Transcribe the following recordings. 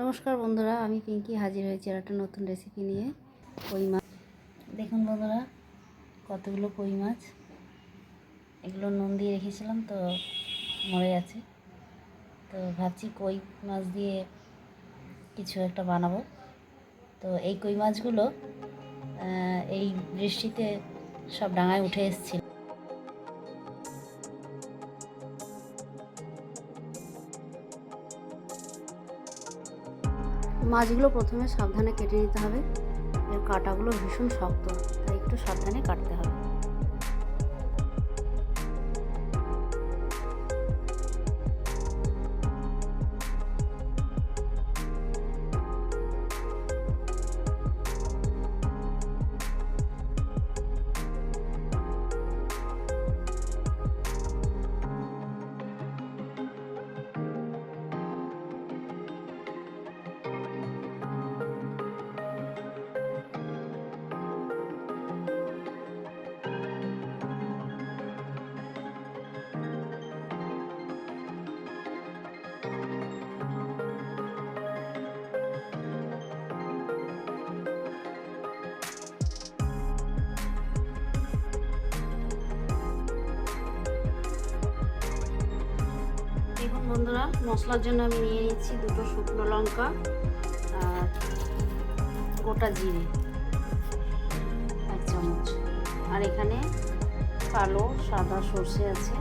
নমস্কার বন্ধুরা, আমি পিঙ্কি হাজির হয়েছি আর একটা নতুন রেসিপি নিয়ে কই মাছ। দেখুন বন্ধুরা, কতগুলো কই মাছ। এগুলো নুন দিয়ে রেখেছিলাম তো মরে আছে তো ভাবছি কই মাছ দিয়ে কিছু একটা বানাবো। তো এই কই মাছগুলো এই বৃষ্টিতে সব ডাঙায় উঠে এসেছিল। মাছগুলো প্রথমে সাবধানে কেটে নিতে হবে। এর কাঁটাগুলো ভীষণ শক্ত, তাই একটু সাবধানে কাটতে হবে। বন্ধুরা মশলার জন্য আমি নিয়ে নিচ্ছি দুটো শুকনো লঙ্কা আর গোটা জিরে এক চামচ। আর এখানে কালো সাদা সর্ষে আছে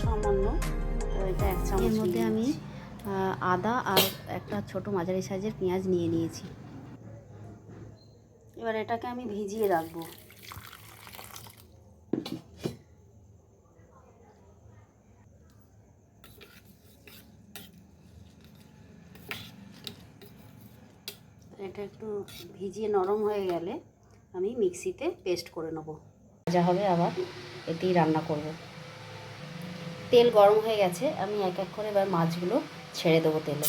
সামান্য তো এটা এক চামচ এর মধ্যে আমি আদা আর একটা ছোট মাঝারি সাইজের পেঁয়াজ নিয়ে নিয়েছি। এবার এটাকে আমি ভিজিয়ে রাখব। এটা একটু ভিজিয়ে নরম হয়ে গেলে আমি মিক্সিতে পেস্ট করে নেব। ভাজা হবে আবার এতেই রান্না করব। তেল গরম হয়ে গেছে, আমি এক এক করে এবার মাছগুলো ছেড়ে দেবো তেলে।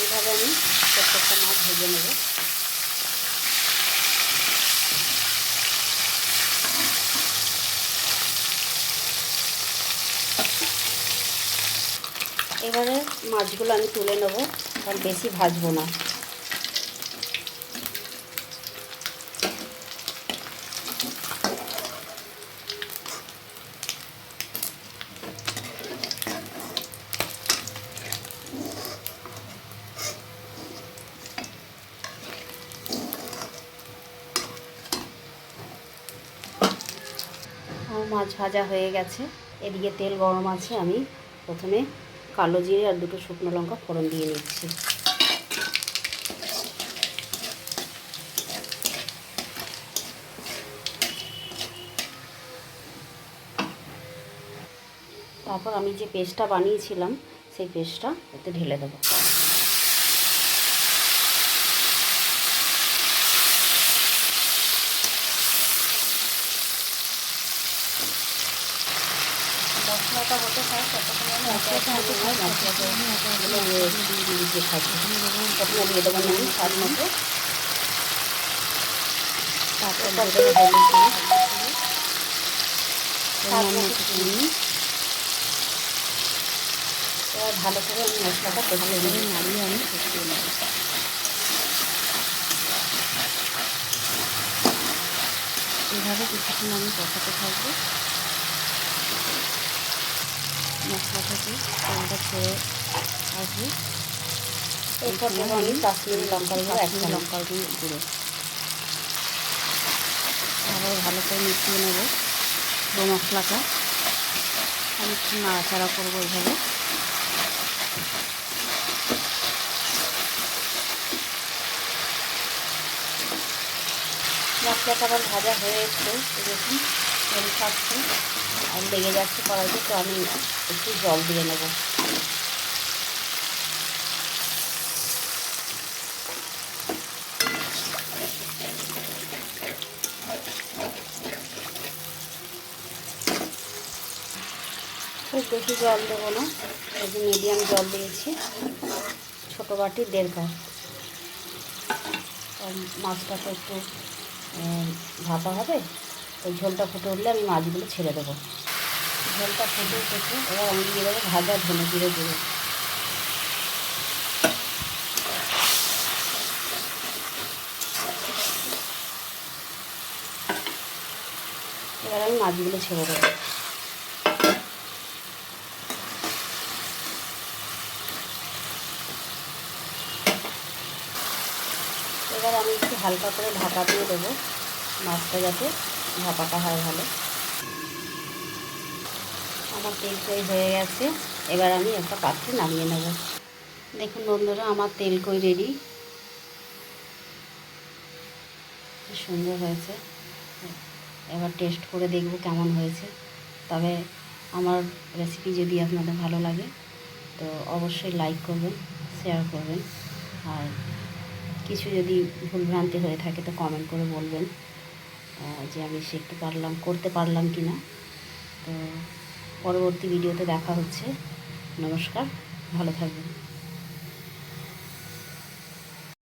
এইভাবে আমি প্রত্যেকটা মাছ ভেজে নেব। এবারে মাছগুলো আমি তুলে নেব, কারণ বেশি ভাজবো না। মাছ ভাজা হয়ে গেছে। এদিকে তেল গরম আছে, আমি প্রথমে কালো জিরে আর দুটো শুকনো লঙ্কা ফোড়ন দিয়ে নিচ্ছি। তারপর আমি যে পেস্টটা বানিয়েছিলাম, সেই পেস্টটা এতে ঢেলে দেবো। হতে হয় ততক্ষণ দিয়ে দেবো নুন স্বাদ মতো। তারপর ভালো করে আমি মশলাটা কষিয়ে নেব। নাড়িয়ে আমি কষিয়ে নেব। এভাবে কিছুক্ষণ আমি কষাতে থাকব। মশলা থেকে তেলটা ছেড়ে আসবে। কাশ্মীরি লঙ্কার গুঁড়ো একটা লঙ্কার গুঁড়ো। আবার ভালো করে মিশিয়ে নেব পুরো মশলাটা। আমি একটু নাড়াচাড়া করব এইভাবে। মশলাটা আবার ভাজা হয়ে এসছে দেখুন তেল খাচ্ছে লেগে যাচ্ছে কড়াইতে, তো আমি একটু জল দিয়ে নেব। খুব বেশি জল দেবো না একটু মিডিয়াম জল দিয়েছি, ছোটো বাটি দেড় কাপ। মাছটা তো একটু ভাপা হবে ওই ঝোলটা ফুটে উঠলে আমি মাছগুলো ছেড়ে দেবো। ঝোলটা ফুটে উঠেছে, এবার আমি দিয়ে দেবো ভাজা ধনে জিরে গুঁড়ো। এবার আমি মাছগুলো ছেড়ে দেবো। এবার আমি একটু হালকা করে ঢাকা দিয়ে দেবো মাছটা যাতে ভাপাটা হয় ভালো। আমার তেল কই হয়ে গেছে। এবার আমি একটা পাত্রে নামিয়ে নেব। দেখুন বন্ধুরা, আমার তেল কই রেডি? সুন্দর হয়েছে। এবার টেস্ট করে দেখব কেমন হয়েছে। তবে আমার রেসিপি যদি আপনাদের ভালো লাগে, তো অবশ্যই লাইক করবেন শেয়ার করবেন। আর কিছু যদি ভুলভ্রান্তি হয়ে থাকে, তো কমেন্ট করে বলবেন। যে আমি শিখতে পারলাম, করতে পারলাম কি না তো পরবর্তী ভিডিওতে দেখা হচ্ছে। নমস্কার, ভালো থাকবেন।